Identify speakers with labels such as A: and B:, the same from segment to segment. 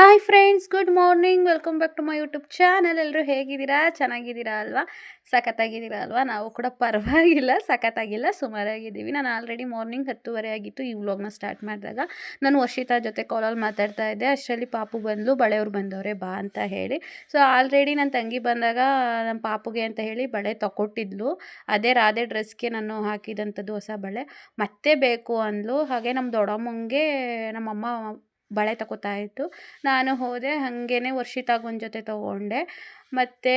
A: Hi friends good morning welcome back to my YouTube channel ಎಲ್ಲರೂ ಹೇಗಿದ್ದೀರಾ? ಚೆನ್ನಾಗಿದ್ದೀರಾ ಅಲ್ವಾ? ಸಖತ್ತಾಗಿದ್ದೀರಾ ಅಲ್ವಾ? ನಾವು ಕೂಡ ಪರವಾಗಿಲ್ಲ, ಸಖತ್ತಾಗಿಲ್ಲ, ಸುಮಾರಾಗಿದ್ದೀವಿ. ನಾನು ಆಲ್ರೆಡಿ ಮಾರ್ನಿಂಗ್ ಹತ್ತುವರೆ ಆಗಿತ್ತು. ಈ ವ್ಲಾಗ್ನ ಸ್ಟಾರ್ಟ್ ಮಾಡಿದಾಗ ನಾನು ವರ್ಷಿತಾ ಜೊತೆ ಕಾಲಲ್ಲಿ ಮಾತಾಡ್ತಾ ಇದ್ದೆ. ಅಷ್ಟರಲ್ಲಿ ಪಾಪು ಬಂದಲು, ಬಳೆಯವ್ರು ಬಂದವರೇ, ಬಾ ಅಂತ ಹೇಳಿ. ಸೊ ಆಲ್ರೆಡಿ ನನ್ನ ತಂಗಿ ಬಂದಾಗ ನಮ್ಮ ಪಾಪುಗೆ ಅಂತ ಹೇಳಿ ಬಳೆ ತಗೊಟ್ಟಿದ್ಲು ಅದೇ ರಾಧೆ ಡ್ರೆಸ್ಗೆ ನಾನು ಹಾಕಿದಂಥದ್ದು ಹೊಸ ಬಳೆ. ಮತ್ತೆ ಬೇಕು ಅಂದ್ಲು. ಹಾಗೆ ನಮ್ಮ ದೊಡ್ಡಮ್ಮಂಗೆ, ನಮ್ಮಮ್ಮ ಬಳೆ ತಗೋತಾ ಇತ್ತು ನಾನು ಹೋದೆ ಹಾಗೇನೆ ವರ್ಷಿತಾಗೊಂದು ಜೊತೆ ತೊಗೊಂಡೆ. ಮತ್ತು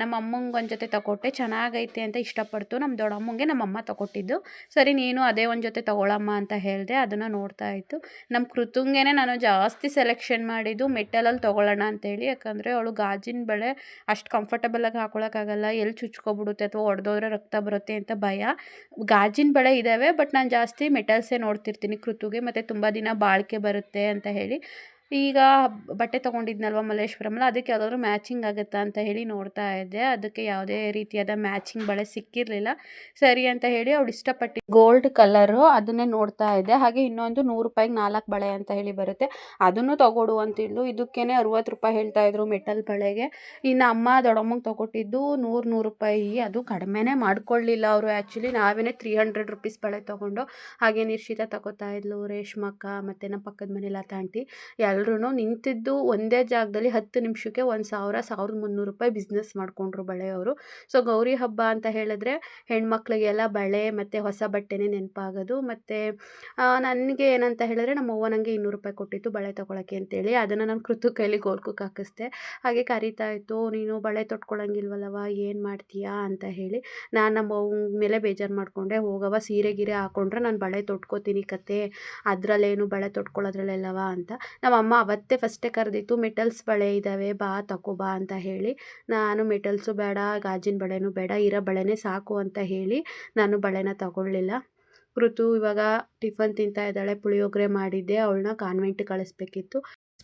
A: ನಮ್ಮ ಅಮ್ಮಂಗೆ ಒಂದು ಜೊತೆ ತಗೊಟ್ಟೆ ಚೆನ್ನಾಗೈತೆ ಅಂತ ಇಷ್ಟಪಡ್ತು. ನಮ್ಮ ದೊಡ್ಡಮ್ಮಂಗೆ ನಮ್ಮಮ್ಮ ತಗೊಟ್ಟಿದ್ದು ಸರಿ, ನೀನು ಅದೇ ಒಂದು ಜೊತೆ ತಗೊಳಮ್ಮ ಅಂತ ಹೇಳಿದೆ. ಅದನ್ನು ನೋಡ್ತಾ ಇತ್ತು. ನಮ್ಮ ಕೃತುಂಗೆನೆ ನಾನು ಜಾಸ್ತಿ ಸೆಲೆಕ್ಷನ್ ಮಾಡಿದ್ದು ಮೆಟಲಲ್ಲಿ ತೊಗೊಳ್ಳೋಣ ಅಂತೇಳಿ. ಯಾಕಂದರೆ ಅವಳು ಗಾಜಿನ ಬಳೆ ಅಷ್ಟು ಕಂಫರ್ಟಬಲಾಗಿ ಹಾಕೊಳಕ್ಕಾಗಲ್ಲ. ಎಲ್ಲಿ ಚುಚ್ಕೊಬಿಡುತ್ತೆ ಅಥವಾ ಒಡೆದೋದ್ರೆ ರಕ್ತ ಬರುತ್ತೆ ಅಂತ ಭಯ. ಗಾಜಿನ ಬಳೆ ಇದ್ದಾವೆ ಬಟ್ ನಾನು ಜಾಸ್ತಿ ಮೆಟಲ್ಸೇ ನೋಡ್ತಿರ್ತೀನಿ ಕೃತುಗೆ. ಮತ್ತು ತುಂಬ ದಿನ ಬಾಳಿಕೆ ಬರುತ್ತೆ ಅಂತ ಹೇಳಿ. ಈಗ ಬಟ್ಟೆ ತೊಗೊಂಡಿದ್ನಲ್ವ ಮಲ್ಲೇಶ್ವರಮಲ್ಲಿ ಅದಕ್ಕೆ ಯಾವುದಾದ್ರು ಮ್ಯಾಚಿಂಗ್ ಆಗುತ್ತಾ ಅಂತ ಹೇಳಿ ನೋಡ್ತಾ ಇದ್ದೆ. ಅದಕ್ಕೆ ಯಾವುದೇ ರೀತಿಯಾದ ಮ್ಯಾಚಿಂಗ್ ಬಳೆ ಸಿಕ್ಕಿರಲಿಲ್ಲ. ಸರಿ ಅಂತ ಹೇಳಿ ಅವಳು ಇಷ್ಟಪಟ್ಟು ಗೋಲ್ಡ್ ಕಲರು ಅದನ್ನೇ ನೋಡ್ತಾ ಇದ್ದೆ. ಹಾಗೆ ಇನ್ನೊಂದು ನೂರು ರೂಪಾಯಿಗೆ ನಾಲ್ಕು ಬಳೆ ಅಂತ ಹೇಳಿ ಬರುತ್ತೆ. ಅದನ್ನು ತಗೊಡು ಅಂತಿದ್ಲು ಇದಕ್ಕೇ ಅರುವತ್ತು ರೂಪಾಯಿ ಹೇಳ್ತಾ ಇದ್ರು ಮೆಟಲ್ ಬಳೆಗೆ. ಇನ್ನು ಅಮ್ಮ ದೊಡ್ಡಮ್ಮಂಗೆ ತೊಗೊಟ್ಟಿದ್ದು ನೂರು ನೂರು ರೂಪಾಯಿ. ಅದು ಕಡಿಮೆನೇ ಮಾಡ್ಕೊಳ್ಳಿಲ್ಲ ಅವರು ಆ್ಯಕ್ಚುಲಿ ನಾವೇ ತ್ರೀ ಹಂಡ್ರೆಡ್ ರುಪೀಸ್ ಬಳೆ ತೊಗೊಂಡು ಹಾಗೆ ನಿರ್ಷಿತ ತಗೋತಾ ಇದ್ಲು ರೇಷ್ಮಕ್ಕ, ಮತ್ತು ನಮ್ಮ ಪಕ್ಕದ ಮನೆ ಲತಾ ಆಂಟಿ ಎಲ್ಲರೂ ನಿಂತಿದ್ದು ಒಂದೇ ಜಾಗದಲ್ಲಿ ಹತ್ತು ನಿಮಿಷಕ್ಕೆ ಒಂದು ಸಾವಿರ, ಸಾವಿರದ ಮುನ್ನೂರು ರೂಪಾಯಿ ಬಿಸ್ನೆಸ್ ಮಾಡಿಕೊಂಡ್ರು ಬಳೆಯವರು. ಸೊ ಗೌರಿ ಹಬ್ಬ ಅಂತ ಹೇಳಿದ್ರೆ ಹೆಣ್ಮಕ್ಳಿಗೆಲ್ಲ ಬಳೆ ಮತ್ತು ಹೊಸ ಬಟ್ಟೆನೇ ನೆನಪಾಗೋದು. ಮತ್ತು ನನಗೆ ಏನಂತ ಹೇಳಿದ್ರೆ ನಮ್ಮ ಅವ್ವ ನನಗೆ ಇನ್ನೂರು ರೂಪಾಯಿ ಕೊಟ್ಟಿತ್ತು ಬಳೆ ತೊಗೊಳಕ್ಕೆ ಅಂತೇಳಿ. ಅದನ್ನು ನಾನು ಕೃತು ಕೈಲಿ ಗೋಲ್ಕುಕ್ ಹಾಕಿಸ್ದೆ. ಹಾಗೆ ಕರಿತಾ ಇತ್ತು, ನೀನು ಬಳೆ ತೊಟ್ಕೊಳಂಗಿಲ್ವಲ್ಲವ ಏನು ಮಾಡ್ತೀಯಾ ಅಂತ ಹೇಳಿ. ನಾನು ನಮ್ಮ ಮೇಲೆ ಬೇಜಾರು ಮಾಡಿಕೊಂಡೆ. ಹೋಗವ ಸೀರೆ ಗೀರೆ ಹಾಕೊಂಡ್ರೆ ನಾನು ಬಳೆ ತೊಟ್ಕೋತೀನಿ ಕತೆ. ಅದರಲ್ಲೇನು ಬಳೆ ತೊಟ್ಕೊಳ್ಳೋದ್ರಲ್ಲೆಲ್ಲವ ಅಂತ. ನಮ್ಮ ಅಮ್ಮ ಅವತ್ತೇ ಫಸ್ಟೇ ಕರೆದಿತ್ತು ಮೆಟಲ್ಸ್ ಬಳೆ ಇದ್ದಾವೆ ಬಾ ತಗೋ ಬಾ ಅಂತ ಹೇಳಿ, ನಾನು ಮೆಟಲ್ಸು ಬೇಡ, ಗಾಜಿನ ಬಳೆನೂ ಬೇಡ, ಇರೋ ಬಳೆನೇ ಸಾಕು ಅಂತ ಹೇಳಿ, ನಾನು ಬಳೆನ ತಗೊಳ್ಳಿಲ್ಲ. ಋತು ಇವಾಗ ಟಿಫನ್ ತಿಂತಾ ಇದ್ದಾಳೆ, ಪುಳಿಯೋಗರೆ ಮಾಡಿದ್ದೆ, ಅವಳನ್ನ ಕಾನ್ವೆಂಟ್ ಕಳಿಸ್ಬೇಕಿತ್ತು.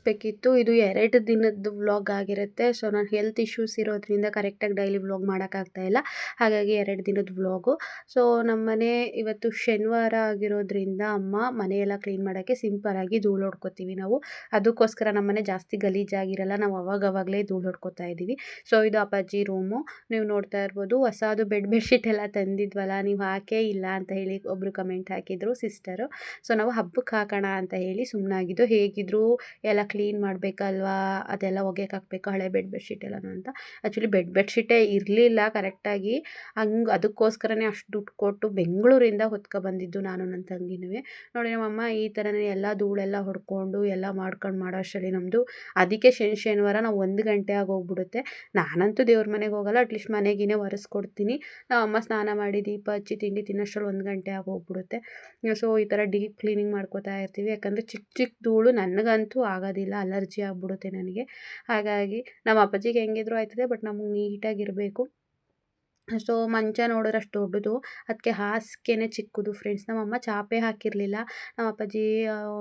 A: ಬೇಕಿತ್ತು. ಇದು ಎರಡು ದಿನದ ವ್ಲಾಗ್ ಆಗಿರುತ್ತೆ. ಸೊ ನಾನು ಹೆಲ್ತ್ ಇಶ್ಯೂಸ್ ಇರೋದ್ರಿಂದ ಕರೆಕ್ಟಾಗಿ ಡೈಲಿ ವ್ಲಾಗ್ ಮಾಡೋಕ್ಕಾಗ್ತಾ ಇಲ್ಲ. ಹಾಗಾಗಿ ಎರಡು ದಿನದ ವ್ಲಾಗು. ಸೊ ನಮ್ಮನೆ ಇವತ್ತು ಶನಿವಾರ ಆಗಿರೋದ್ರಿಂದ ಅಮ್ಮ ಮನೆಯೆಲ್ಲ ಕ್ಲೀನ್ ಮಾಡೋಕ್ಕೆ ಸಿಂಪಲಾಗಿ ಧೂಳು ಹೊಡ್ಕೋತೀವಿ ನಾವು. ಅದಕ್ಕೋಸ್ಕರ ನಮ್ಮನೆ ಜಾಸ್ತಿ ಗಲೀಜಾಗಿರಲ್ಲ. ನಾವು ಅವಾಗವಾಗಲೇ ಧೂಳು ಹೊಡ್ಕೋತಾ ಇದ್ದೀವಿ. ಸೊ ಇದು ಅಪ್ಪಾಜಿ ರೂಮು ನೀವು ನೋಡ್ತಾ ಇರ್ಬೋದು, ಹೊಸದು ಬೆಡ್ ಬೆಡ್ಶೀಟ್ ಎಲ್ಲ ತಂದಿದ್ವಲ್ಲ, ನೀವು ಹಾಕೇ ಇಲ್ಲ ಅಂತ ಹೇಳಿ ಒಬ್ಬರು ಕಮೆಂಟ್ ಹಾಕಿದ್ರು ಸಿಸ್ಟರು ಸೊ ನಾವು ಹಬ್ಬಕ್ಕೆ ಹಾಕೋಣ ಅಂತ ಹೇಳಿ ಸುಮ್ಮನಾಗಿದ್ದು ಹೇಗಿದ್ರು ಎಲ್ಲ ಕ್ಲೀನ್ ಮಾಡಬೇಕಲ್ವಾ? ಅದೆಲ್ಲ ಒಗೆಯಕ್ಕೆ ಹಾಕಬೇಕು, ಹಳೆ ಬೆಡ್ ಬೆಡ್ಶೀಟ್ ಎಲ್ಲನೂ ಅಂತ. ಆ್ಯಕ್ಚುಲಿ ಬೆಡ್ ಬೆಡ್ಶೀಟೇ ಇರಲಿಲ್ಲ ಕರೆಕ್ಟಾಗಿ ಹಂಗೆ ಅದಕ್ಕೋಸ್ಕರನೇ ಅಷ್ಟು ದುಡ್ಡು ಕೊಟ್ಟು ಬೆಂಗಳೂರಿಂದ ಹೊತ್ಕೊ ಬಂದಿದ್ದು ನಾನು ನನ್ನ ತಂಗಿನೂ ನೋಡಿ ನಮ್ಮಮ್ಮ ಈ ಥರನೇ ಎಲ್ಲ ಧೂಳೆಲ್ಲ ಹೊಡ್ಕೊಂಡು ಎಲ್ಲ ಮಾಡ್ಕೊಂಡು ಮಾಡೋ ಅಷ್ಟರಲ್ಲಿ ನಮ್ಮದು ಅದಕ್ಕೆ ಶನಿ ಶನಿವಾರ ನಾವು ಒಂದು ಗಂಟೆ ಆಗೋಗ್ಬಿಡುತ್ತೆ ನಾನಂತೂ ದೇವ್ರ ಮನೆಗೆ ಹೋಗಲ್ಲ ಅಟ್ಲೀಸ್ಟ್ ಮನೆಗಿನೇ ಒರೆಸ್ಕೊಡ್ತೀನಿ ಅಮ್ಮ ಸ್ನಾನ ಮಾಡಿ ದೀಪ ಹಚ್ಚಿ ತಿಂಡಿ ತಿನ್ನೋಷ್ಟ್ರಲ್ಲಿ ಒಂದು ಗಂಟೆ ಆಗೋಗ್ಬಿಡುತ್ತೆ ಸೊ ಈ ಥರ ಡೀಪ್ ಕ್ಲೀನಿಂಗ್ ಮಾಡ್ಕೋತಾ ಇರ್ತೀವಿ. ಯಾಕಂದರೆ ಚಿಕ್ಕ ಚಿಕ್ಕ ಧೂಳು ನನಗಂತೂ ಆಗೋದಿಲ್ಲ. ಅಲರ್ಜಿ ಆಗಿಬಿಡುತ್ತೆ ನನಗೆ. ಹಾಗಾಗಿ ನಮ್ಮ ಅಪ್ಪಾಜಿಗೆ ಹೆಂಗಿದ್ರು ಆಯ್ತದೆ ಬಟ್ ನಮಗೆ ನೀಟಾಗಿರಬೇಕು. ಸೊ ಮಂಚ ನೋಡಿದ್ರೆ ಅಷ್ಟು ದೊಡ್ಡದು. ಅದಕ್ಕೆ ಹಾಸಿಗೆನೇ ಚಿಕ್ಕದು ಫ್ರೆಂಡ್ಸ್ ನಮ್ಮಮ್ಮ ಚಾಪೆ ಹಾಕಿರಲಿಲ್ಲ. ನಮ್ಮ ಅಪ್ಪಾಜಿ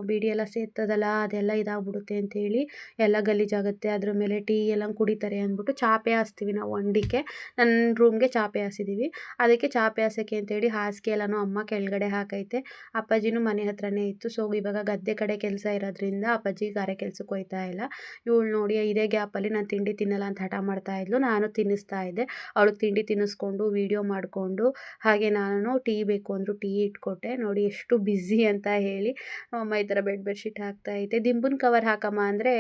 A: ಬಿಡಿ ಎಲ್ಲ ಸೇರ್ತದಲ್ಲ ಅದೆಲ್ಲ ಇದಾಗ್ಬಿಡುತ್ತೆ ಅಂತೇಳಿ ಎಲ್ಲ ಗಲೀಜಾಗುತ್ತೆ. ಅದ್ರ ಮೇಲೆ ಟೀ ಎಲ್ಲ ಕುಡಿತಾರೆ ಅಂದ್ಬಿಟ್ಟು ಚಾಪೆ ಹಾಸ್ತೀವಿ ನಾವು ಅಂಡಿಕೆ. ನನ್ನ ರೂಮ್ಗೆ ಚಾಪೆ ಹಾಸಿದ್ದೀವಿ ಅದಕ್ಕೆ ಚಾಪೆ ಹಾಸೋಕ್ಕೆ ಅಂತೇಳಿ ಹಾಸಿಗೆ ಎಲ್ಲನೂ ಅಮ್ಮ ಕೆಳಗಡೆ ಹಾಕೈತೆ. ಅಪ್ಪಾಜಿನೂ ಮನೆ ಹತ್ರನೇ ಇತ್ತು. ಸೊ ಇವಾಗ ಗದ್ದೆ ಕಡೆ ಕೆಲಸ ಇರೋದ್ರಿಂದ ಅಪ್ಪಾಜಿ ಗಾರೆ ಕೆಲಸಕ್ಕೆ ಹೋಗ್ತಾ ಇಲ್ಲ. ಇವಳು ನೋಡಿ, ಇದೇ ಗ್ಯಾಪಲ್ಲಿ ನಾನು ತಿಂಡಿ ತಿನ್ನಲ್ಲ ಅಂತ ಹಠ ಮಾಡ್ತಾ ಇದ್ಲು. ನಾನು ತಿನ್ನಿಸ್ತಾ ಇದ್ದೆ. ಅವಳಿಗೆ ತಿಂಡಿ ತಿನ್ನಿಸ್ಕೊಂಡು ವೀಡಿಯೋ ಮಾಡಿಕೊಂಡು, ಹಾಗೆ ನಾನು ಟೀ ಬೇಕು ಅಂದರು ಟೀ ಇಟ್ಕೊಟ್ಟೆ. ನೋಡಿ ಎಷ್ಟು ಬ್ಯುಸಿ ಅಂತ ಹೇಳಿ, ಅಮ್ಮ ಈ ಥರ ಬೆಡ್ ಬೆಡ್ಶೀಟ್ ಹಾಕ್ತಾ ಐತೆ ದಿಂಬುನ ಕವರ್ ಹಾಕಮ್ಮ ಅಂದರೆ,